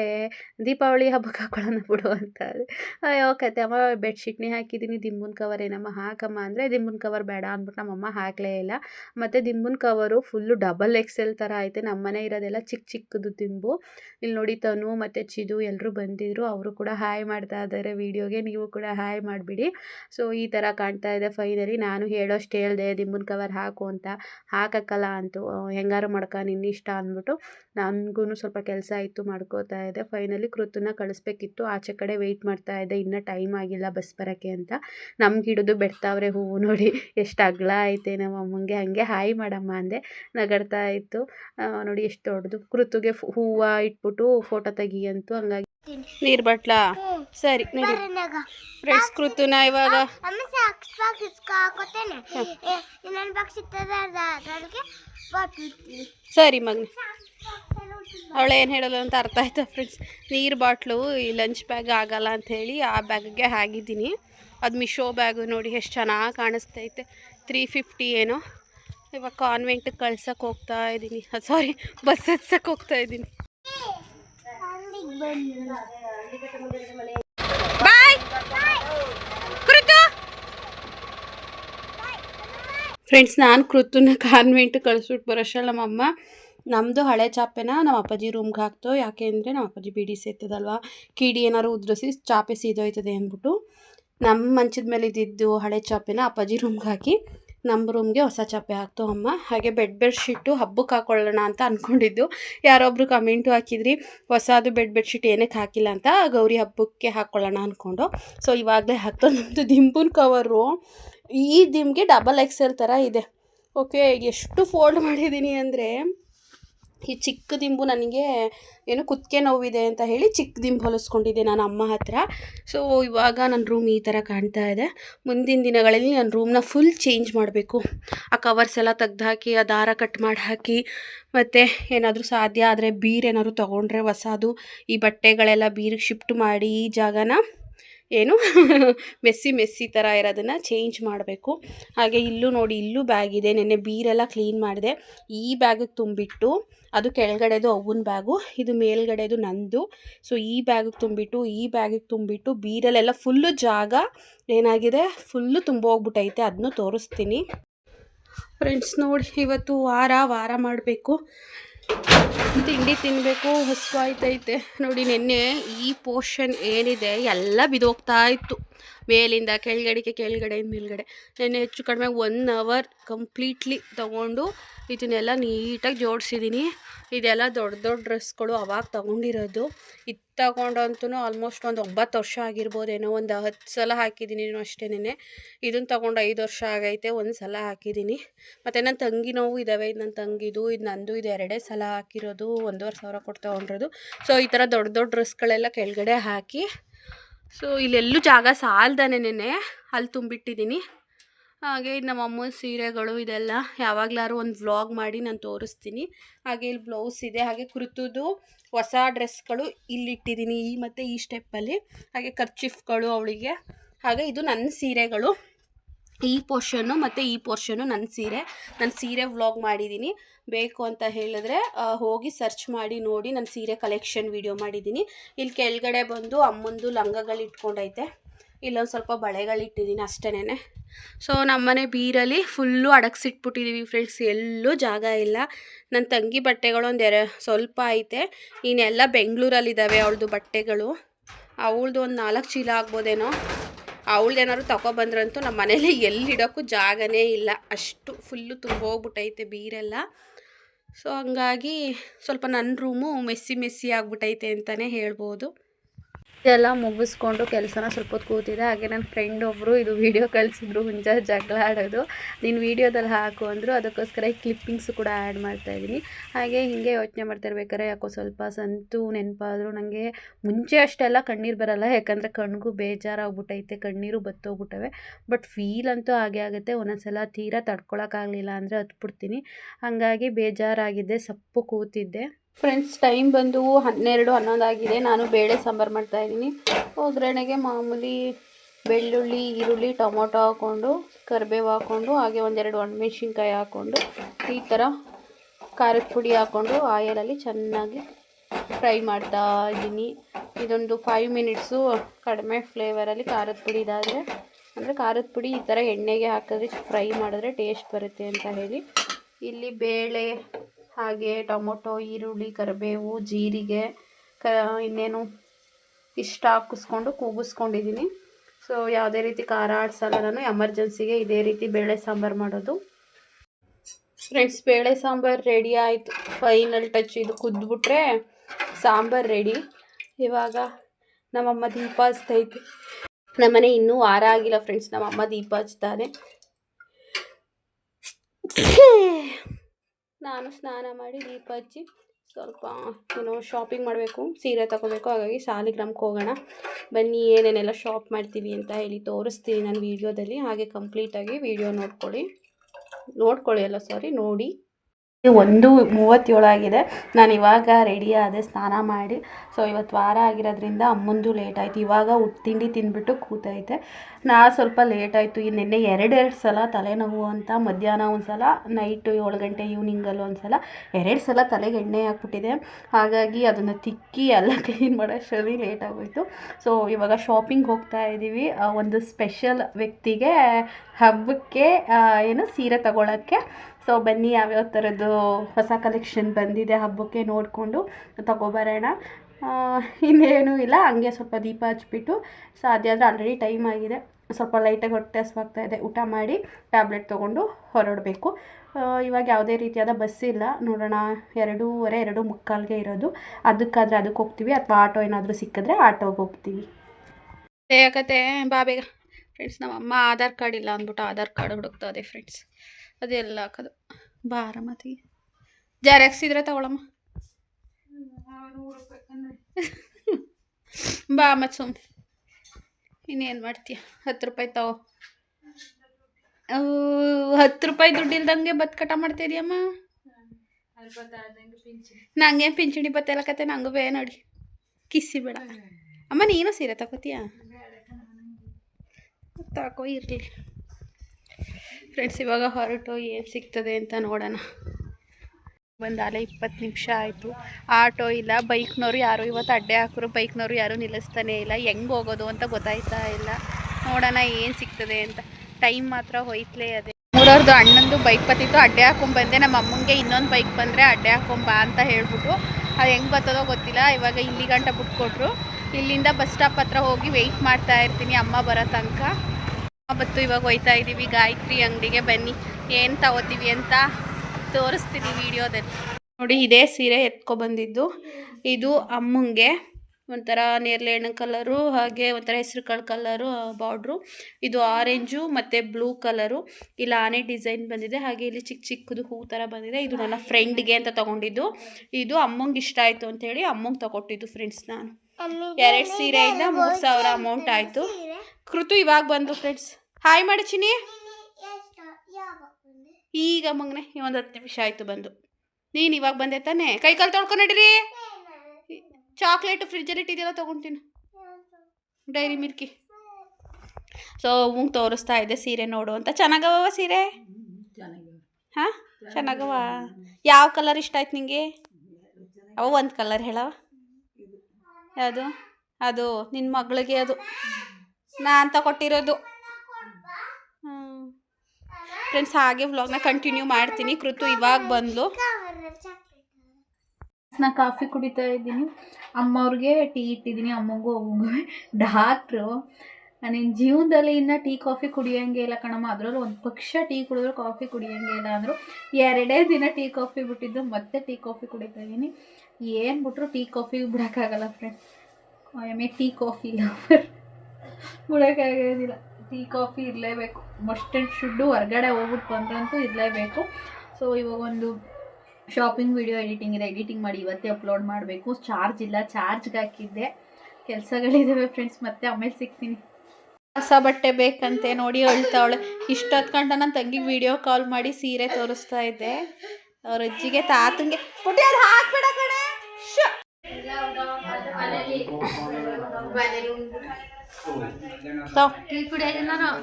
A: ದೀಪಾವಳಿ ಹಬ್ಬಕ್ಕೆ ಹಾಕೊಳ್ಳೋಣ ಬಿಡು ಅಂತ. ಅಯ್ಯೋ ಕತೆ, ಅಮ್ಮ ಬೆಡ್ಶೀಟ್ನೇ ಹಾಕಿದ್ದೀನಿ, ದಿಂಬುನ ಕವರ್ ಏನಮ್ಮ ಹಾಕಮ್ಮ ಅಂದರೆ, ದಿಂಬುನ ಕವರ್ ಬೇಡ ಅಂದ್ಬಿಟ್ಟು ನಮ್ಮಮ್ಮ ಹಾಕಲೇ ಇಲ್ಲ. ಮತ್ತು ದಿಂಬುನ ಕವರು ಫುಲ್ಲು ಡಬಲ್ ಎಕ್ಸೆಲ್ ಥರ ಐತೆ. ನಮ್ಮನೆ ಇರೋದೆಲ್ಲ ಚಿಕ್ಕ ಚಿಕ್ಕದು ದಿಂಬು. ಇಲ್ಲಿ ನೋಡಿ ತನು ಮತ್ತು ಚಿದು ಎಲ್ಲರೂ ಬಂದಿದ್ರು. ಅವರು ಕೂಡ ಹಾಯ್ ಮಾಡ್ತಾ ಇದ್ದಾರೆ ವೀಡಿಯೋಗೆ ನೀವು ಕೂಡ ಹಾಯ್ ಮಾಡಿಬಿಡಿ. ಸೊ ಈ ಥರ ಕಾಣ್ತಾ ಇದೆ. ಫೈನಲಿ ನಾನು ಹೇಳೋಷ್ಟು ಹೇಳಿದೆ ದಿಂಬಿನ ಕವರ್ ಹಾಕು ಅಂತ. ಹಾಕಕ್ಕಲ್ಲ ಅಂತು. ಹೆಂಗಾರು ಮಾಡ್ಕ ನಿನ್ನಿಷ್ಟ ಅಂದ್ಬಿಟ್ಟು ನನಗೂ ಸ್ವಲ್ಪ ಕೆಲಸ ಇತ್ತು ಮಾಡ್ಕೋತಾ ಇದ್ದೆ. ಫೈನಲಿ ಕೃತನ್ನ ಕಳಿಸ್ಬೇಕಿತ್ತು. ಆಚೆ ಕಡೆ ವೆಯ್ಟ್ ಮಾಡ್ತಾ ಇದ್ದೆ. ಇನ್ನೂ ಟೈಮ್ ಆಗಿಲ್ಲ ಬಸ್ ಬರೋಕ್ಕೆ ಅಂತ. ನಮ್ಗೆ ಹಿಡಿದು ಬೆಡ್ತಾವ್ರೆ ಹೂವು ನೋಡಿ. ಎಷ್ಟು ಅಗ್ಲ ಐತೆ ನಮ್ಮ ಅಮ್ಮಂಗೆ. ಹಂಗೆ ಹಾಯ್ ಮಾಡಮ್ಮ ಅಂದೆ. ನಗಡ್ತಾ ಇತ್ತು. ನೋಡಿ ಎಷ್ಟು ದೊಡ್ಡದು. ಕೃತುಗೆ ಹೂವು ಇಟ್ಬಿಟ್ಟು ಫೋಟೋ ತೆಗಿಯಂತು ಹಂಗಾಗಿ ನೀರು ಬಟ್ಲ? ಸರಿ ನೋಡಿ. ಫ್ರೆಂಡ್ಸ್ ಕೃತುನ ಇವಾಗ ಸರಿ ಮಗನ. ಅವಳು ಏನು ಹೇಳಲ್ಲ ಅಂತ ಅರ್ಥ ಆಯ್ತಾ ಫ್ರೆಂಡ್ಸ್ ನೀರು ಬಾಟ್ಲು ಈ ಲಂಚ್ ಬ್ಯಾಗ್ ಆಗಲ್ಲ ಅಂತ ಹೇಳಿ ಆ ಬ್ಯಾಗ್ಗೆ ಹಾಕಿದ್ದೀನಿ ಅದು ಮಿಶೋ ಬ್ಯಾಗು ನೋಡಿ ಎಷ್ಟು ಚೆನ್ನಾಗಿ ಕಾಣಿಸ್ತೈತೆ. ತ್ರೀ ಫಿಫ್ಟಿ ಏನೋ. ಇವಾಗ ಕಾನ್ವೆಂಟಿಗೆ ಕಳ್ಸಕ್ಕೆ ಹೋಗ್ತಾ ಇದ್ದೀನಿ ಸಾರಿ ಬಸ್ ಹತ್ಸಕ್ಕೆ ಹೋಗ್ತಾ ಇದ್ದೀನಿ ಫ್ರೆಂಡ್ಸ್ ನಾನು ಕೃತುನ ಕಾನ್ವೆಂಟ್ ಕಳಿಸ್ಬಿಟ್ಟು ಬರೋಷ್ಟಲ್ಲ ನಮ್ಮಮ್ಮ ನಮ್ಮದು ಹಳೆ ಚಾಪೆನ ನಮ್ಮ ಅಪ್ಪಾಜಿ ರೂಮ್ಗೆ ಹಾಕ್ತೋ. ಯಾಕೆ ಅಂದರೆ ನಮ್ಮ ಅಪ್ಪಾಜಿ ಬಿಡಿ ಸೇರ್ತದಲ್ವ ಕಿಡಿ ಏನಾದ್ರು ಉದ್ರಿಸಿ ಚಾಪೆ ಸೀದೋಯ್ತದೆ ಅಂದ್ಬಿಟ್ಟು ನಮ್ಮ ಮಂಚದ ಮೇಲೆ ಇದ್ದಿದ್ದು ಹಳೆ ಚಾಪೆನ ಅಪ್ಪಾಜಿ ರೂಮ್ಗೆ ಹಾಕಿ ನಮ್ಮ ರೂಮ್ಗೆ ಹೊಸ ಚಾಪೆ ಹಾಕ್ತು ಅಮ್ಮ. ಹಾಗೆ ಬೆಡ್ ಬೆಡ್ಶೀಟು ಹಬ್ಬಕ್ಕೆ ಹಾಕೊಳ್ಳೋಣ ಅಂತ ಅಂದ್ಕೊಂಡಿದ್ದು ಯಾರೊಬ್ಬರು ಕಮೆಂಟು ಹಾಕಿದ್ರಿ, ಹೊಸದು ಬೆಡ್ ಬೆಡ್ಶೀಟ್ ಏನಕ್ಕೆ ಹಾಕಿಲ್ಲ ಅಂತ ಗೌರಿ ಹಬ್ಬಕ್ಕೆ ಹಾಕ್ಕೊಳ್ಳೋಣ ಅಂದ್ಕೊಂಡು ಸೊ ಇವಾಗಲೇ ಹಾಕ್ತು ನಮ್ಮದು ದಿಂಪುನ್ ಕವರು ಈ ದಿಂಬ್ಗೆ ಡಬಲ್ ಎಕ್ಸೆಲ್ ಥರ ಇದೆ. ಓಕೆ ಎಷ್ಟು ಫೋಲ್ಡ್ ಮಾಡಿದ್ದೀನಿ ಅಂದರೆ ಈ ಚಿಕ್ಕ ದಿಂಬು ನನಗೆ ಏನು ಕುತ್ತಿಗೆ ನೋವಿದೆ ಅಂತ ಹೇಳಿ ಚಿಕ್ಕ ದಿಂಬು ಹೊಲಿಸ್ಕೊಂಡಿದ್ದೆ ನಾನು ಅಮ್ಮ ಹತ್ರ. ಸೊ ಇವಾಗ ನನ್ನ ರೂಮ್ ಈ ಥರ ಕಾಣ್ತಾ ಇದೆ. ಮುಂದಿನ ದಿನಗಳಲ್ಲಿ ನನ್ನ ರೂಮ್ನ ಫುಲ್ ಚೇಂಜ್ ಮಾಡಬೇಕು. ಆ ಕವರ್ಸ್ ಎಲ್ಲ ತೆಗ್ದು ಹಾಕಿ ಆ ದಾರ ಕಟ್ ಮಾಡಿ ಹಾಕಿ ಮತ್ತು ಏನಾದರೂ ಸಾಧ್ಯ ಆದರೆ ಬೀರೇನಾದ್ರು ತೊಗೊಂಡ್ರೆ ಹೊಸದು. ಈ ಬಟ್ಟೆಗಳೆಲ್ಲ ಬೀರಿಗೆ ಶಿಫ್ಟ್ ಮಾಡಿ ಈ ಜಾಗನ ಏನು? ಮೆಸ್ಸಿ ಮೆಸ್ಸಿ ಥರ ಇರೋದನ್ನು ಚೇಂಜ್ ಮಾಡಬೇಕು. ಹಾಗೆ ಇಲ್ಲೂ ನೋಡಿ, ಇಲ್ಲೂ ಬ್ಯಾಗ್ ಇದೆ. ನೆನ್ನೆ ಬೀರೆಲ್ಲ ಕ್ಲೀನ್ ಮಾಡಿದೆ. ಈ ಬ್ಯಾಗಿಗೆ ತುಂಬಿಟ್ಟು ಅದು ಕೆಳಗಡೆದು ಅವ್ವನ ಬ್ಯಾಗು ಇದು ಮೇಲ್ಗಡೆದು ನಂದು. ಸೊ ಈ ಬ್ಯಾಗಿಗೆ ತುಂಬಿಟ್ಟು, ಈ ಬ್ಯಾಗಿಗೆ ತುಂಬಿಟ್ಟು ಬೀರಲ್ಲೆಲ್ಲ ಫುಲ್ಲು ಜಾಗ ಏನಾಗಿದೆ? ಫುಲ್ಲು ತುಂಬೋಗ್ಬಿಟ್ಟೈತೆ ಅದನ್ನು ತೋರಿಸ್ತೀನಿ. ಫ್ರೆಂಡ್ಸ್ ನೋಡಿ, ಇವತ್ತು ವಾರ ವಾರ ಮಾಡಬೇಕು. ತಿಂಡಿ ತಿನ್ನಬೇಕು ಹಸುವಾಯ್ತೈತೆ. ನೋಡಿ, ನಿನ್ನೆ ಈ ಪೋರ್ಷನ್ ಏನಿದೆ, ಎಲ್ಲ ಬಿದೋಗ್ತಾ ಇತ್ತು. ಮೇಲಿಂದ ಕೆಳಗಡೆಗೆ ಕೆಳಗಡೆಯಿಂದ ಮೇಲ್ಗಡೆ. ನೆನ್ನೆ ಹೆಚ್ಚು ಕಡಿಮೆ ಒನ್ ಅವರ್ ಕಂಪ್ಲೀಟ್ಲಿ ತೊಗೊಂಡು ಇದನ್ನೆಲ್ಲ ನೀಟಾಗಿ ಜೋಡಿಸಿದ್ದೀನಿ. ಇದೆಲ್ಲ ದೊಡ್ಡ ದೊಡ್ಡ ಡ್ರೆಸ್ಗಳು ಅವಾಗ ತೊಗೊಂಡಿರೋದು. ಇದು ತಗೊಂಡಂತೂ ಆಲ್ಮೋಸ್ಟ್ ಒಂದು ಒಂಬತ್ತು ವರ್ಷ ಆಗಿರ್ಬೋದೇನೋ, ಒಂದು ಹತ್ತು ಸಲ ಹಾಕಿದ್ದೀನಿ ಅಷ್ಟೇ ನೆನೆ ಇದನ್ನು ತೊಗೊಂಡು ಐದು ವರ್ಷ ಆಗೈತೆ, ಒಂದು ಸಲ ಹಾಕಿದ್ದೀನಿ. ಮತ್ತು ನನ್ನ ತಂಗಿ ನೋವು ಇದ್ದಾವೆ ಇದು ನನ್ನ ತಂಗಿದು, ಇದು ನಂದು, ಇದು ಎರಡೇ ಸಲ ಹಾಕಿರೋದು, ಒಂದೂವರೆ ಸಾವಿರ ಕೊಟ್ಟು ತೊಗೊಂಡಿರೋದು ಸೊ ಈ ಥರ ದೊಡ್ಡ ದೊಡ್ಡ ಡ್ರೆಸ್ಗಳೆಲ್ಲ ಕೆಳಗಡೆ ಹಾಕಿ ಸೊ ಇಲ್ಲೆಲ್ಲೂ ಜಾಗ ಸಾಲ್ದಾನೆ ನೆನೆ ಅಲ್ಲಿ ತುಂಬಿಟ್ಟಿದ್ದೀನಿ. ಹಾಗೆ ನಮ್ಮ ಅಮ್ಮನ ಸೀರೆಗಳು ಇದೆಲ್ಲ ಯಾವಾಗಲಾರು ಒಂದು ವ್ಲಾಗ್ ಮಾಡಿ ನಾನು ತೋರಿಸ್ತೀನಿ. ಹಾಗೆ ಇಲ್ಲಿ ಬ್ಲೌಸ್ ಇದೆ, ಹಾಗೆ ಕುರ್ತುದು ಹೊಸ ಡ್ರೆಸ್ಗಳು ಇಲ್ಲಿಟ್ಟಿದ್ದೀನಿ ಈ ಮತ್ತು ಈ ಸ್ಟೆಪ್ಪಲ್ಲಿ ಹಾಗೆ ಕರ್ಚಿಫ್ಗಳು ಅವಳಿಗೆ. ಹಾಗೆ ಇದು ನನ್ನ ಸೀರೆಗಳು. ಈ ಪೋರ್ಷನ್ನು ಮತ್ತು ಈ ಪೋರ್ಷನ್ನು ನನ್ನ ಸೀರೆ. ನನ್ನ ಸೀರೆ ವ್ಲಾಗ್ ಮಾಡಿದ್ದೀನಿ ಬೇಕು ಅಂತ ಹೇಳಿದ್ರೆ ಹೋಗಿ ಸರ್ಚ್ ಮಾಡಿ ನೋಡಿ ನನ್ನ ಸೀರೆ ಕಲೆಕ್ಷನ್ ವೀಡಿಯೋ ಮಾಡಿದ್ದೀನಿ ಇಲ್ಲಿ ಕೆಳಗಡೆ ಬಂದು ಅಮ್ಮಂದು ಲಂಗಗಳು ಇಟ್ಕೊಂಡೈತೆ ಇಲ್ಲೊಂದು ಸ್ವಲ್ಪ ಬಳೆಗಳಿಟ್ಟಿದ್ದೀನಿ ಅಷ್ಟೇನೆ ಸೊ ನಮ್ಮನೆ ಬೀರಲ್ಲಿ ಫುಲ್ಲು ಅಡಗಿಸಿಟ್ಬಿಟ್ಟಿದ್ದೀವಿ ಫ್ರೆಂಡ್ಸ್ ಎಲ್ಲೂ ಜಾಗ ಇಲ್ಲ. ನನ್ನ ತಂಗಿ ಬಟ್ಟೆಗಳು ಒಂದು ಎರ, ಸ್ವಲ್ಪ ಐತೆ. ಇನ್ನೆಲ್ಲ ಬೆಂಗಳೂರಲ್ಲಿದ್ದಾವೆ ಅವಳದು ಬಟ್ಟೆಗಳು. ಅವಳದು ಒಂದು ನಾಲ್ಕು ಚೀಲ ಆಗ್ಬೋದೇನೋ. ಅವಳದೇನಾದ್ರು ತಗೊಬಂದ್ರಂತೂ ನಮ್ಮ ಮನೇಲಿ ಎಲ್ಲಿಡೋಕ್ಕೂ ಜಾಗನೇ ಇಲ್ಲ. ಅಷ್ಟು ಫುಲ್ಲು ತುಂಬೋಗ್ಬಿಟ್ಟೈತೆ ಬೀರೆಲ್ಲ. ಸೊ ಹಂಗಾಗಿ ಸ್ವಲ್ಪ ನನ್ನ ರೂಮು ಮೆಸ್ಸಿ ಮೆಸ್ಸಿ ಆಗ್ಬಿಟ್ಟೈತೆ ಅಂತಲೇ ಹೇಳ್ಬೋದು. ಇದೆಲ್ಲ ಮುಗಿಸ್ಕೊಂಡು ಕೆಲಸನ ಸ್ವಲ್ಪ ಹೊತ್ತು ಕೂತಿದೆ. ಹಾಗೆ ನನ್ನ ಫ್ರೆಂಡ್ ಒಬ್ಬರು ಇದು ವೀಡಿಯೋ ಕಳಿಸಿದ್ರು ಹುಂಜ ಜಗಳ ಆಡೋದು. ನೀನು ವೀಡಿಯೋದಲ್ಲಿ ಹಾಕು ಅಂದರು. ಅದಕ್ಕೋಸ್ಕರ ಈ ಕ್ಲಿಪ್ಪಿಂಗ್ಸು ಕೂಡ ಆ್ಯಡ್ ಮಾಡ್ತಾಯಿದ್ದೀನಿ ಹಾಗೆ ಹೀಗೆ ಯೋಚನೆ ಮಾಡ್ತಾ ಇರ್ಬೇಕಾದ್ರೆ ಯಾಕೋ ಸ್ವಲ್ಪ ಸಂತು ನೆನಪಾದರೂ. ನನಗೆ ಮುಂಚೆ ಅಷ್ಟೆಲ್ಲ ಕಣ್ಣೀರು ಬರಲ್ಲ. ಯಾಕಂದರೆ ಕಣ್ಗೂ ಬೇಜಾರಾಗ್ಬಿಟ್ಟೈತೆ. ಕಣ್ಣೀರು ಬತ್ತೋಗ್ಬಿಟ್ಟವೆ. ಬಟ್ ಫೀಲ್ ಅಂತೂ ಹಾಗೆ ಆಗುತ್ತೆ. ಒಂದೊಂದ್ಸಲ ತೀರಾ ತಡ್ಕೊಳಕ್ಕಾಗಲಿಲ್ಲ ಅಂದರೆ ಹತ್ಬಿಡ್ತೀನಿ ಹಾಗಾಗಿ ಬೇಜಾರಾಗಿದ್ದೆ ಸಪ್ಪು ಕೂತಿದ್ದೆ. ಫ್ರೆಂಡ್ಸ್ ಟೈಮ್ ಬಂದು ಹನ್ನೆರಡು ಹನ್ನೊಂದಾಗಿದೆ ನಾನು ಬೇಳೆ ಸಾಂಬಾರು ಮಾಡ್ತಾಯಿದ್ದೀನಿ ಒಗ್ಗರಣೆಗೆ ಮಾಮೂಲಿ ಬೆಳ್ಳುಳ್ಳಿ, ಈರುಳ್ಳಿ, ಟೊಮೊಟೊ ಹಾಕ್ಕೊಂಡು, ಕರಿಬೇವು ಹಾಕ್ಕೊಂಡು, ಹಾಗೆ ಒಂದೆರಡು ಒಣಮೆಣ್ಸಿನ್ಕಾಯಿ ಹಾಕ್ಕೊಂಡು, ಈ ಥರ ಖಾರದ ಪುಡಿ ಹಾಕ್ಕೊಂಡು ಆಯಲಲ್ಲಿ ಚೆನ್ನಾಗಿ ಫ್ರೈ ಮಾಡ್ತಾ ಇದ್ದೀನಿ. ಇದೊಂದು ಫೈವ್ ಮಿನಿಟ್ಸು ಕಡಿಮೆ ಫ್ಲೇವರಲ್ಲಿ ಖಾರದ ಪುಡಿ ಇದಾದರೆ ಅಂದರೆ ಖಾರದ ಪುಡಿ ಈ ಥರ ಎಣ್ಣೆಗೆ ಹಾಕಿದ್ರೆ ಫ್ರೈ ಮಾಡಿದ್ರೆ ಟೇಸ್ಟ್ ಬರುತ್ತೆ ಅಂತ ಹೇಳಿ. ಇಲ್ಲಿ ಬೇಳೆ ಹಾಗೆ ಟೊಮೊಟೊ, ಈರುಳ್ಳಿ, ಕರಿಬೇವು, ಜೀರಿಗೆ, ಕ, ಇನ್ನೇನು ಇಷ್ಟ ಹಾಕಿಸ್ಕೊಂಡು ಕೂಗಿಸ್ಕೊಂಡಿದ್ದೀನಿ. ಸೊ ಯಾವುದೇ ರೀತಿ ಖಾರ ಆಡ್ಸಲ್ಲ ನಾನು, ಎಮರ್ಜೆನ್ಸಿಗೆ ಇದೇ ರೀತಿ ಬೇಳೆ ಸಾಂಬಾರು ಮಾಡೋದು. ಫ್ರೆಂಡ್ಸ್ ಬೇಳೆ ಸಾಂಬಾರು ರೆಡಿ ಆಯಿತು. ಫೈನಲ್ ಟಚ್ ಇದು ಕುದ್ಬಿಟ್ರೆ ಸಾಂಬಾರು ರೆಡಿ ಇವಾಗ ನಮ್ಮಮ್ಮ ದೀಪ ಹಚ್ತೈತೆ. ನಮ್ಮನೆ ಇನ್ನೂ ವಾರ ಆಗಿಲ್ಲ ಫ್ರೆಂಡ್ಸ್ ನಮ್ಮಮ್ಮ ದೀಪ ಹಚ್ತಾರೆ ನಾನು ಸ್ನಾನ ಮಾಡಿ ದೀಪ ಹಚ್ಚಿ ಸ್ವಲ್ಪ ಏನೋ ಶಾಪಿಂಗ್ ಮಾಡಬೇಕು, ಸೀರೆ ತಗೋಬೇಕು. ಹಾಗಾಗಿ ಸಾಲಿಗ್ರಾಮ್ಗೆ ಹೋಗೋಣ. ಬನ್ನಿ, ಏನೇನೆಲ್ಲ ಶಾಪ್ ಮಾಡ್ತೀವಿ ಅಂತ ಹೇಳಿ ತೋರಿಸ್ತೀನಿ ನಾನು ವೀಡಿಯೋದಲ್ಲಿ ಹಾಗೆ ಕಂಪ್ಲೀಟಾಗಿ ವೀಡಿಯೋ ನೋಡ್ಕೊಳ್ಳಿ. ನೋಡ್ಕೊಳ್ಳಿ ಅಲ್ಲ ಸಾರಿ ನೋಡಿ. ಒಂದು ಮೂವತ್ತೇಳಾಗಿದೆ ನಾನು ಇವಾಗ ರೆಡಿ ಸ್ನಾನ ಮಾಡಿ. ಸೊ ಇವತ್ತು ವಾರ ಆಗಿರೋದ್ರಿಂದ ಅಮ್ಮಂದು ಲೇಟ್ ಆಯಿತು. ಇವಾಗ ತಿಂಡಿ ತಿಂದ್ಬಿಟ್ಟು ಕೂತೈತೆ. ನಾ ಸ್ವಲ್ಪ ಲೇಟ್ ಆಯಿತು. ಈ ನಿನ್ನೆ ಎರಡೆರಡು ಸಲ ತಲೆನೋವು ಅಂತ, ಮಧ್ಯಾಹ್ನ ಒಂದು ಸಲ ನೈಟು ಏಳು ಗಂಟೆ ಈವ್ನಿಂಗಲ್ಲಿ ಒಂದು ಸಲ ಎರಡು ಸಲ ತಲೆಗೆ ಎಣ್ಣೆ ಹಾಕ್ಬಿಟ್ಟಿದೆ. ಹಾಗಾಗಿ ಅದನ್ನು ತಿಕ್ಕಿ ಎಲ್ಲ ಕ್ಲೀನ್ ಮಾಡೋಷ್ಟರಲ್ಲಿ ಲೇಟ್ ಆಗೋಯಿತು. ಸೊ ಇವಾಗ ಶಾಪಿಂಗ್ ಹೋಗ್ತಾ ಇದ್ದೀವಿ ಒಂದು ಸ್ಪೆಷಲ್ ವ್ಯಕ್ತಿಗೆ ಹಬ್ಬಕ್ಕೆ ಏನು ಸೀರೆ ತಗೊಳ್ಳೋಕ್ಕೆ ಸೊ ಬನ್ನಿ, ಯಾವ್ಯಾವ ಥರದ್ದು ಹೊಸ ಕಲೆಕ್ಷನ್ ಬಂದಿದೆ ಹಬ್ಬಕ್ಕೆ ನೋಡಿಕೊಂಡು ತಗೋಬರೋಣ. ಇನ್ನೇನೂ ಇಲ್ಲ, ಹಂಗೆ ಸ್ವಲ್ಪ ದೀಪ ಹಚ್ಚಿಬಿಟ್ಟು ಸಾಧ್ಯ ಆದರೆ ಆಲ್ರೆಡಿ ಟೈಮ್ ಆಗಿದೆ. ಸ್ವಲ್ಪ ಲೈಟಾಗಿ ಹೊಟ್ಟೆ ಹಸ್ವಾಗ್ತಾ ಇದೆ. ಊಟ ಮಾಡಿ ಟ್ಯಾಬ್ಲೆಟ್ ತೊಗೊಂಡು ಹೊರಡಬೇಕು. ಇವಾಗ ಯಾವುದೇ ರೀತಿಯಾದ ಬಸ್ ಇಲ್ಲ. ನೋಡೋಣ, ಎರಡೂವರೆ, ಎರಡು ಮುಕ್ಕಾಲ್ಗೆ ಇರೋದು. ಅದಕ್ಕಾದರೆ ಅದಕ್ಕೆ ಹೋಗ್ತೀವಿ. ಅಥವಾ ಆಟೋ ಏನಾದರೂ ಸಿಕ್ಕಿದ್ರೆ ಆಟೋಗೆ ಹೋಗ್ತೀವಿ. ಯಾಕತ್ತೆ ಬಾ ಬೇಗ ಫ್ರೆಂಡ್ಸ್ ನಮ್ಮ ಅಮ್ಮ ಆಧಾರ್ ಕಾರ್ಡ್ ಇಲ್ಲ ಅಂದ್ಬಿಟ್ಟು ಆಧಾರ್ ಕಾರ್ಡ್ ಹುಡುಕ್ತಾ ಇದೆ ಫ್ರೆಂಡ್ಸ್ ಅದೆಲ್ಲ ಹಾಕೋದು. ಬಾರ ಮತ್ತಿಗೆ. ಜೆರಾಕ್ಸ್ ಇದ್ರೆ ತಗೊಳಮ್ಮ. ಬಾ ಮತ್ತೆ ಸುಮ್ಮನೆ ಇನ್ನೇನು ಮಾಡ್ತೀಯ? ಹತ್ತು ರೂಪಾಯಿ ತಗೋ. ಹತ್ತು ರೂಪಾಯಿ ದುಡ್ಡು ಇಲ್ದಂಗೆ ಬತ್ ಕಟ ಮಾಡ್ತಿದ್ಯಮ್ಮ? ನಂಗೇನು ಪಿಂಚಣಿ ಬತ್ತೆಲ್ಲ ಕತೆ, ನಂಗೂ ಬೇ ನೋಡಿ. ಕಿಸಿ ಬೇಡ. ಅಮ್ಮ, ನೀನು ಸೀರೆ ತಗೋತೀಯ? ತಗೋ ಇರಲಿ. ಫ್ರೆಂಡ್ಸ್ ಇವಾಗ ಹೊರಟು ಏನು ಸಿಗ್ತದೆ ಅಂತ ನೋಡೋಣ. ಒಂದು ಅಲೆ ಇಪ್ಪತ್ತು ನಿಮಿಷ ಆಯಿತು. ಆಟೋ ಇಲ್ಲ, ಬೈಕ್ನವ್ರು ಯಾರು ಇವತ್ತು ಅಡ್ಡೆ ಹಾಕಿದ್ರು ಬೈಕ್ನವ್ರು ಯಾರೂ ನಿಲ್ಲಿಸ್ತಾನೆ ಇಲ್ಲ, ಹೆಂಗೆ ಹೋಗೋದು ಅಂತ ಗೊತ್ತಾಯ್ತಾ ಇಲ್ಲ. ನೋಡೋಣ ಏನು ಸಿಗ್ತದೆ ಅಂತ. ಟೈಮ್ ಮಾತ್ರ ಹೋಯ್ತಲೇ ಅದೇ. ಮೂರವ್ರದ್ದು ಅಣ್ಣಂದು ಬೈಕ್ ಬತ್ತಿತ್ತು ಅಡ್ಡೆ ಹಾಕೊಂಡ್ಬಂದೆ ನಮ್ಮ ಅಮ್ಮಂಗೆ ಇನ್ನೊಂದು ಬೈಕ್ ಬಂದರೆ ಅಡ್ಡೆ ಹಾಕೊಂಬಾ ಅಂತ ಹೇಳ್ಬಿಟ್ಟು, ಅದು ಹೆಂಗೆ ಬರ್ತದೋ ಗೊತ್ತಿಲ್ಲ. ಇವಾಗ ಇಲ್ಲಿ ಗಂಟ ಬಿಟ್ಕೊಟ್ರು. ಇಲ್ಲಿಂದ ಬಸ್ ಸ್ಟಾಪ್ ಹತ್ರ ಹೋಗಿ ವೆಯ್ಟ್ ಮಾಡ್ತಾ ಇರ್ತೀನಿ. ಅಮ್ಮ ಬರೋ ತನಕ. ಬತ್ತು ಇವಾಗ ಹೋಯ್ತಾ ಇದ್ದೀವಿ ಗಾಯತ್ರಿ ಅಂಗಡಿಗೆ. ಬನ್ನಿ ಏನು ತಗೋತೀವಿ ಅಂತ ತೋರಿಸ್ತೀನಿ ವಿಡಿಯೋದಲ್ಲಿ. ನೋಡಿ ಇದೇ ಸೀರೆ ಎತ್ಕೊ ಬಂದಿದ್ದು ಇದು ಅಮ್ಮಂಗೆ. ಒಂಥರ ನೇರಳೆ ಹಣ್ಣು ಕಲರು ಹಾಗೆ ಒಂಥರ ಹೆಸರು ಕಾಳು ಕಲರು ಬಾರ್ಡ್ರು. ಇದು ಆರೆಂಜು ಮತ್ತು ಬ್ಲೂ ಕಲರು. ಇಲ್ಲಿ ಆನೆ ಡಿಸೈನ್ ಬಂದಿದೆ. ಹಾಗೆ ಇಲ್ಲಿ ಚಿಕ್ಕ ಚಿಕ್ಕದು ಹೂ ಥರ ಬಂದಿದೆ. ಇದು ನನ್ನ ಫ್ರೆಂಡ್ಗೆ ಅಂತ ತಗೊಂಡಿದ್ದು. ಇದು ಅಮ್ಮಂಗೆ ಇಷ್ಟ ಆಯಿತು ಅಂತೇಳಿ ಅಮ್ಮಂಗೆ ತಗೊಟ್ಟಿದ್ದು ಫ್ರೆಂಡ್ಸ್ ನಾನು. ಎರಡು ಸೀರೆಯಿಂದ ಮೂರು ಸಾವಿರ ಅಮೌಂಟ್ ಆಯಿತು. ಕೃತು ಇವಾಗ ಬಂದು ಫ್ರೆಂಡ್ಸ್. ಹಾಯ್ ಮಾಡಿ ಚಿನಿ ಈಗ ಮಗನೆ ಒಂದು ಹತ್ತು ನಿಮಿಷ ಆಯಿತು ಬಂದು. ನೀನು ಇವಾಗ ಬಂದೆ ತಾನೆ? ಕೈ ಕಾಲು ತೊಳ್ಕೊಂಡಿಡ್ರಿ ಚಾಕ್ಲೇಟ್ ಫ್ರಿಜ್ಜಲ್ಲಿ ಇಟ್ಟಿದ್ದೆಲ್ಲ ತಗೊಂತೀನಿ ಡೈರಿ ಮಿಲ್ಕಿ. ಸೊ ಮುಂಗ್ ತೋರಿಸ್ತಾ ಇದೆ ಸೀರೆ ನೋಡು ಅಂತ. ಚೆನ್ನಾಗವ ಸೀರೆ? ಹಾಂ? ಚೆನ್ನಾಗವ? ಯಾವ ಕಲರ್ ಇಷ್ಟ ಆಯ್ತು ನಿಂಗೆ? ಅವ ಒಂದು ಕಲರ್ ಹೇಳವ. ಯಾವುದು? ಅದು ನಿನ್ನ ಮಗಳಿಗೆ ಅದು. ನಾನು ಅಂತ ಹ್ಞೂ ಫ್ರೆಂಡ್ಸ್ ಹಾಗೆ ವ್ಲಾಗ್ನ ಕಂಟಿನ್ಯೂ ಮಾಡ್ತೀನಿ. ಕೃತು ಇವಾಗ ಬಂದು ನಾ ಕಾಫಿ ಕುಡಿತಾ ಇದ್ದೀನಿ. ಅಮ್ಮವ್ರಿಗೆ ಟೀ ಇಟ್ಟಿದ್ದೀನಿ. ಅಮ್ಮಗೂ ಅಮ್ಮಗೂ. ಡಾಕ್ಟ್ರು. ನಿನ್ನ ಜೀವನದಲ್ಲಿ ಇನ್ನು ಟೀ, ಕಾಫಿ ಕುಡಿಯೋಂಗೆ ಇಲ್ಲ ಕಣಮ್ಮ. ಅದರಲ್ಲೂ ಒಂದು ಪಕ್ಷ ಟೀ ಕುಡಿದ್ರು ಕಾಫಿ ಕುಡಿಯೋಂಗೆ ಇಲ್ಲ ಅಂದರು. ಎರಡೇ ದಿನ ಟೀ, ಕಾಫಿ ಬಿಟ್ಟಿದ್ದು. ಮತ್ತೆ ಟೀ, ಕಾಫಿ ಕುಡಿತಾ ಇದ್ದೀನಿ. ಏನು ಬಿಟ್ರು tea, coffee ಬಿಡೋಕ್ಕಾಗಲ್ಲ friends a tea coffee lover ಬಿಡೋಕ್ಕಾಗೋದಿಲ್ಲ tea, coffee ಇರಲೇಬೇಕು. ಮಸ್ಟ್ ಶುಡ್ಡು ಹೊರಗಡೆ ಹೋಗ್ಬಿಟ್ಟು ಬಂದ್ರಂತೂ ಇರಲೇಬೇಕು. ಸೊ ಇವಾಗ ಒಂದು ಶಾಪಿಂಗ್ ವಿಡಿಯೋ ಎಡಿಟಿಂಗ್ ಇದೆ. ಎಡಿಟಿಂಗ್ ಮಾಡಿ ಇವತ್ತೇ ಅಪ್ಲೋಡ್ ಮಾಡಬೇಕು. ಚಾರ್ಜ್ ಇಲ್ಲ. ಚಾರ್ಜ್ಗೆ ಹಾಕಿದ್ದೆ. ಕೆಲಸಗಳಿದ್ದಾವೆ ಫ್ರೆಂಡ್ಸ್ ಮತ್ತೆ ಆಮೇಲೆ ಸಿಗ್ತೀನಿ. ಹೊಸ ಬಟ್ಟೆ ಬೇಕಂತೆ ನೋಡಿ ಹೇಳ್ತಾವಳೆ. ಇಷ್ಟು ಗಂಟ ನನ್ನ ತಂಗಿಗೆ ವಿಡಿಯೋ ಕಾಲ್ ಮಾಡಿ ಸೀರೆ ತೋರಿಸ್ತಾ ಇದ್ದೆ. ಅವ್ರ ಅಜ್ಜಿಗೆ, ತಾತಂಗೆ ಪುಟ್ಟಿ ಅದು.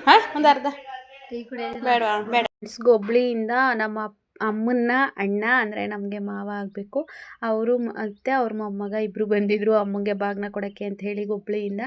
A: ಹಾ? ಒಂದು ಅರ್ಧ. ಬೇಡ. ಬೇಡ ಗೊಬ್ಳಿಯಿಂದ ನಮ್ಮ ಅಮ್ಮನ್ನ, ಅಣ್ಣ ಅಂದರೆ ನಮಗೆ ಮಾವ ಆಗಬೇಕು. ಅವರು ಮತ್ತು ಅವ್ರ ಮೊಮ್ಮಗ ಇಬ್ಬರು ಬಂದಿದ್ದರು ಅಮ್ಮಂಗೆ ಬಾಗ್ನ ಕೊಡೋಕ್ಕೆ ಅಂತ ಹೇಳಿ ಗೊಬ್ಳಿಯಿಂದ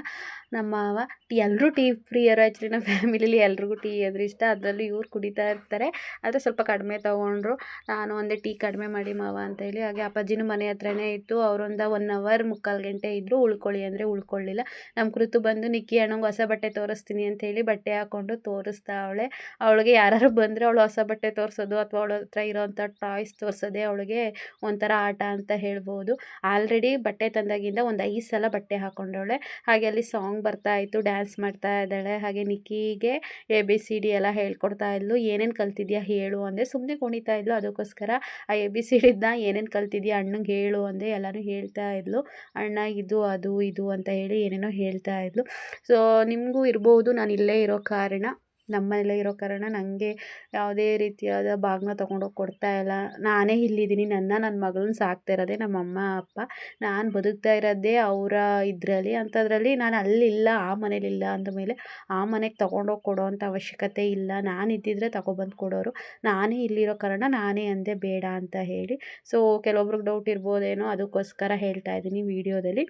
A: ನಮ್ಮ ಮಾವ. ಎಲ್ಲರೂ ಟೀ ಪ್ರಿಯರು ಆ್ಯಕ್ಚುಲಿ ನಮ್ಮ ಫ್ಯಾಮಿಲಿಲಿ ಎಲ್ರಿಗೂ ಟೀ ಅಂದರೆ ಇಷ್ಟ. ಅದರಲ್ಲೂ ಇವ್ರು ಕುಡಿತಾ ಇರ್ತಾರೆ. ಆದರೆ ಸ್ವಲ್ಪ ಕಡಿಮೆ ತೊಗೊಂಡ್ರು. ನಾನು ಒಂದೇ ಟೀ ಕಡಿಮೆ ಮಾಡಿ ಮಾವ ಅಂತ ಹೇಳಿ. ಹಾಗೆ ಅಪ್ಪಾಜಿನೂ ಮನೆ ಹತ್ರನೇ ಇತ್ತು. ಅವರೊಂದು ಒನ್ ಅವರ್ ಮುಕ್ಕಾಲು ಗಂಟೆ ಇದ್ದರು ಉಳ್ಕೊಳ್ಳಿ ಅಂದರೆ ಉಳ್ಕೊಳ್ಳಿಲ್ಲ. ನಮ್ಮ ಕೃತು ಬಂದು, ನಿಕ್ಕಿ ಅಣ್ಣಂಗೆ ಹೊಸ ಬಟ್ಟೆ ತೋರಿಸ್ತೀನಿ ಅಂತ ಹೇಳಿ ಬಟ್ಟೆ ಹಾಕ್ಕೊಂಡು ತೋರಿಸ್ತಾ ಅವಳೆ. ಅವಳಿಗೆ ಯಾರು ಬಂದರೆ ಅವಳು ಹೊಸ ಬಟ್ಟೆ ತೋರಿಸೋದು ಅಥವಾ ಅವಳ ಹತ್ರ ಇರೋವಂಥ ಟಾಯ್ಸ್ ತೋರಿಸೋದೇ ಅವಳಿಗೆ ಒಂಥರ ಆಟ ಅಂತ ಹೇಳ್ಬೋದು. ಆಲ್ರೆಡಿ ಬಟ್ಟೆ ತಂದಾಗಿಂದ ಒಂದು ಐದು ಸಲ ಬಟ್ಟೆ ಹಾಕ್ಕೊಂಡವಳೆ ಹಾಗೆ ಅಲ್ಲಿ ಸಾಂಗ್ ಬರ್ತಾ ಇತ್ತು, ಡ್ಯಾನ್ಸ್ ಮಾಡ್ತಾ ಇದ್ದಾಳೆ. ಹಾಗೆ ನಿಕ್ಕಿಗೆ ಎ, ಬಿ, ಸಿ, ಡಿ ಎಲ್ಲ ಹೇಳ್ಕೊಡ್ತಾ ಇದ್ಲು. ಏನೇನು ಕಲ್ತಿದ್ಯಾ ಹೇಳು ಅಂದೆ. ಸುಮ್ಮನೆ ಕುಣಿತಾ ಇದ್ಲು. ಅದಕ್ಕೋಸ್ಕರ ಆ ಎ, ಬಿ, ಸಿ ಡಿದ್ನ ಏನೇನು ಕಲ್ತಿದ್ಯಾ ಅಣ್ಣಂಗೆ ಹೇಳು ಅಂದೆ. ಎಲ್ಲರೂ ಹೇಳ್ತಾ ಇದ್ಲು. ಅಣ್ಣ, ಇದು, ಅದು, ಇದು ಅಂತ ಹೇಳಿ ಏನೇನೋ ಹೇಳ್ತಾ ಇದ್ಲು. ಸೊ, ನಿಮಗೂ ಇರ್ಬೋದು. ನಾನು ಇಲ್ಲೇ ಇರೋ ಕಾರಣ. ನಮ್ಮನೇಲೇ ಇರೋ ಕಾರಣ ನನಗೆ ಯಾವುದೇ ರೀತಿಯಾದ ಭಾಗನ ತೊಗೊಂಡೋಗಿ ಕೊಡ್ತಾ ಇಲ್ಲ. ನಾನೇ ಇಲ್ಲಿದ್ದೀನಿ. ನನ್ನ ನನ್ನ ಮಗಳನ್ನ ಸಾಕ್ತಾ ಇರೋದೇ ನಮ್ಮ ಅಮ್ಮ, ಅಪ್ಪ. ನಾನು ಬದುಕ್ತಾ ಇರೋದೇ ಅವರ ಇದರಲ್ಲಿ. ಅಂಥದ್ರಲ್ಲಿ ನಾನು ಅಲ್ಲಿಲ್ಲ, ಆ ಮನೇಲಿಲ್ಲ ಅಂದಮೇಲೆ ಆ ಮನೆಗೆ ತೊಗೊಂಡೋಗಿ ಕೊಡೋವಂಥ ಅವಶ್ಯಕತೆ ಇಲ್ಲ. ನಾನು ಇದ್ದಿದ್ದರೆ ತಗೊಬಂದು ಕೊಡೋರು. ನಾನೇ ಇಲ್ಲಿರೋ ಕಾರಣ ನಾನೇ ಅಂದೆ ಬೇಡ ಅಂತ ಹೇಳಿ. ಸೊ ಕೆಲವೊಬ್ರಿಗೆ ಡೌಟ್ ಇರ್ಬೋದೇನೋ ಅದಕ್ಕೋಸ್ಕರ ಹೇಳ್ತಾ ಇದ್ದೀನಿ ವೀಡಿಯೋದಲ್ಲಿ.